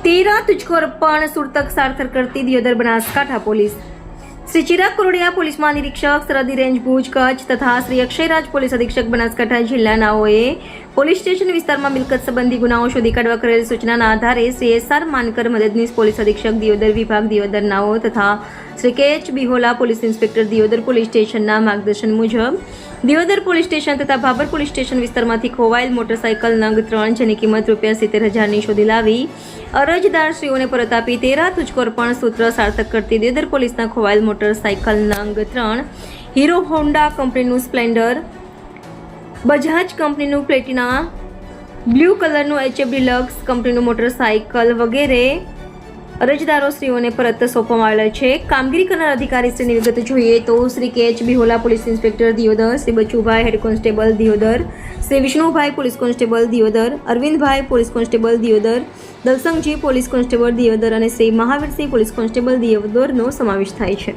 તેરા તુજકો અર્પણ સુરતક સાર્થક કરતી દિયોદર બનાસકાંઠા પોલીસ શ્રી ચિરાગ કોરડિયા પોલીસ મહાનિરીક્ષક સરહદી રેન્જ ભુજ કચ્છ તથા શ્રી અક્ષયરાજ પોલીસ અધિક્ષક બનાસકાંઠા જિલ્લાનાઓએ પોલીસ સ્ટેશન વિસ્તારમાં મિલકત સંબંધી ગુનાઓ શોધી કાઢવા કરેલ સૂચનાના આધારે શ્રી એસઆર માનકર મદદનીશ પોલીસ અધિક્ષક દિયોદર વિભાગ દિયોદર નાઓ તથા Shri K H Bihola police inspector Deodar police સ્ટેશનના માર્ગદર્શન મુજબ દિયોદર પોલીસ સ્ટેશન તથા ભાભર પોલીસ સ્ટેશન વિસ્તારમાંથી ખોવાયેલ મોટરસાયકલ નંગ ત્રણ જેની કિંમત રૂપિયા સિત્તેર હજારની શોધી લાવી અરજદારશ્રીઓને પરત આપી તેરા તુજકોર પણ સૂત્ર સાર્થક કરતી દેદર પોલીસના ખોવાયેલ મોટરસાઇકલ નંગ ત્રણ. હીરો હોન્ડા કંપનીનું સ્પ્લેન્ડર. બજાજ કંપનીનું પ્લેટિના. બ્લુ કલરનું એચએફ ડિલક્સ કંપનીનું મોટરસાઇકલ વગેરે. અરજદારોશ્રીઓને પરત સોંપવામાં આવેલા છે. કામગીરી કરનાર અધિકારીશ્રીની વિગત જોઈએ તો Shri K H Bihola police inspector Deodar, Shri Bachubhai head constable Deodar, Shri Vishnubhai police constable Deodar, Arvindbhai police constable Deodar Dalsangji police constable Deodar અને શ્રી મહાવીરસિંહ પોલીસ કોન્સ્ટેબલ દિયોદરનો સમાવેશ થાય છે.